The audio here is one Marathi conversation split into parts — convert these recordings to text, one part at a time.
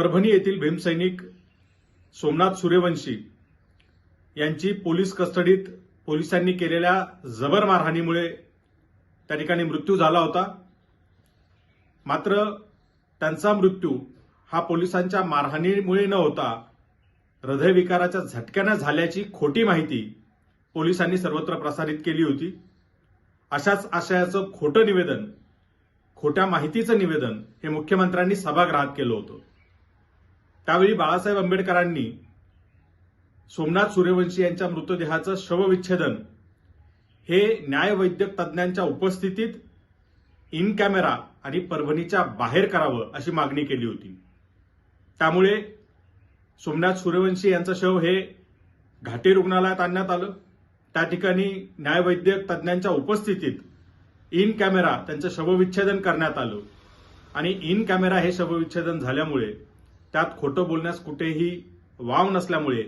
परभणी येथील भीमसैनिक सोमनाथ सूर्यवंशी यांची पोलीस कस्टडीत पोलिसांनी केलेल्या जबर मारहाणीमुळे त्या ठिकाणी मृत्यू झाला होता. मात्र त्यांचा मृत्यू हा पोलिसांच्या मारहाणीमुळे न होता हृदयविकाराच्या झटक्यानं झाल्याची खोटी माहिती पोलिसांनी सर्वत्र प्रसारित केली होती. अशाच आशयाचं खोटं निवेदन खोट्या माहितीचं निवेदन हे मुख्यमंत्र्यांनी सभागृहात केलं होतं. त्यावेळी बाळासाहेब आंबेडकरांनी सोमनाथ सूर्यवंशी यांच्या मृतदेहाचं शवविच्छेदन हे न्यायवैद्यक तज्ज्ञांच्या उपस्थितीत इन कॅमेरा आणि परभणीच्या बाहेर करावं अशी मागणी केली होती. त्यामुळे सोमनाथ सूर्यवंशी यांचं शव हे घाटी रुग्णालयात आणण्यात आलं. त्या ठिकाणी न्यायवैद्यक तज्ज्ञांच्या उपस्थितीत इन कॅमेरा त्यांचं शवविच्छेदन करण्यात आलं. आणि इन कॅमेरा हे शवविच्छेदन झाल्यामुळे त्यात खोटं बोलण्यास कुठेही वाव नसल्यामुळे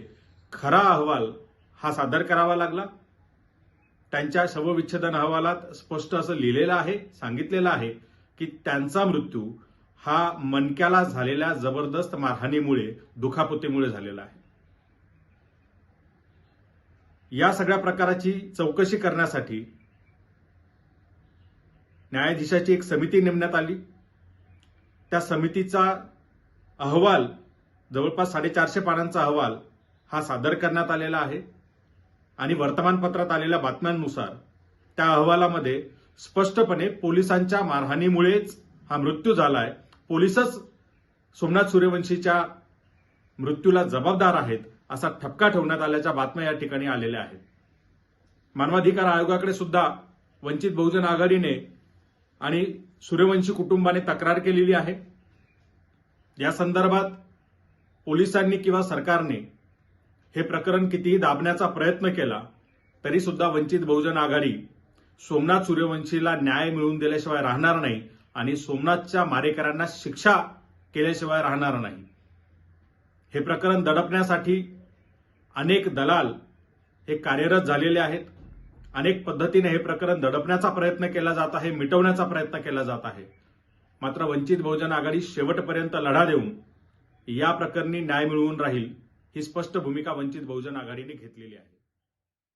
खरा अहवाल हा सादर करावा लागला. त्यांच्या शवविच्छेदन अहवालात स्पष्ट असं लिहिलेलं आहे सांगितलेलं आहे की त्यांचा मृत्यू हा मनक्याला झालेल्या जबरदस्त मारहाणीमुळे दुखापतीमुळे झालेला आहे. या सगळ्या प्रकाराची चौकशी करण्यासाठी न्यायाधीशाची एक समिती नेमण्यात आली. त्या समितीचा अहवाल जवळपास साडेचारशे पानांचा अहवाल हा सादर करण्यात आलेला आहे आणि वर्तमानपत्रात आलेल्या बातम्यांनुसार त्या अहवालामध्ये स्पष्टपणे पोलिसांच्या मारहाणीमुळेच हा मृत्यू झालाय. पोलीसच सोमनाथ सूर्यवंशीच्या मृत्यूला जबाबदार आहेत असा ठपका ठेवण्यात आल्याच्या बातम्या या ठिकाणी आलेल्या आहेत. मानवाधिकार आयोगाकडे सुद्धा वंचित बहुजन आघाडीने आणि सूर्यवंशी कुटुंबाने तक्रार केलेली आहे. या संदर्भात पोलिसांनी किंवा सरकारने हे प्रकरण कितीही दाबण्याचा प्रयत्न केला तरी सुद्धा वंचित बहुजन आघाडी सोमनाथ सूर्यवंशीला न्याय मिळवून दिल्याशिवाय राहणार नाही आणि सोमनाथच्या मारेकऱ्यांना शिक्षा केल्याशिवाय राहणार नाही. हे प्रकरण दडपण्यासाठी अनेक दलाल हे कार्यरत झालेले आहेत. अनेक पद्धतीने हे प्रकरण दडपण्याचा प्रयत्न केला जात आहे मिटवण्याचा प्रयत्न केला जात आहे. मात्र वंचित बहुजन आघाडी शेवटपर्यंत लढा देऊन या प्रकरणी न्याय मिळवून राहील ही स्पष्ट भूमिका वंचित बहुजन आघाडीने घेतलेली आहे.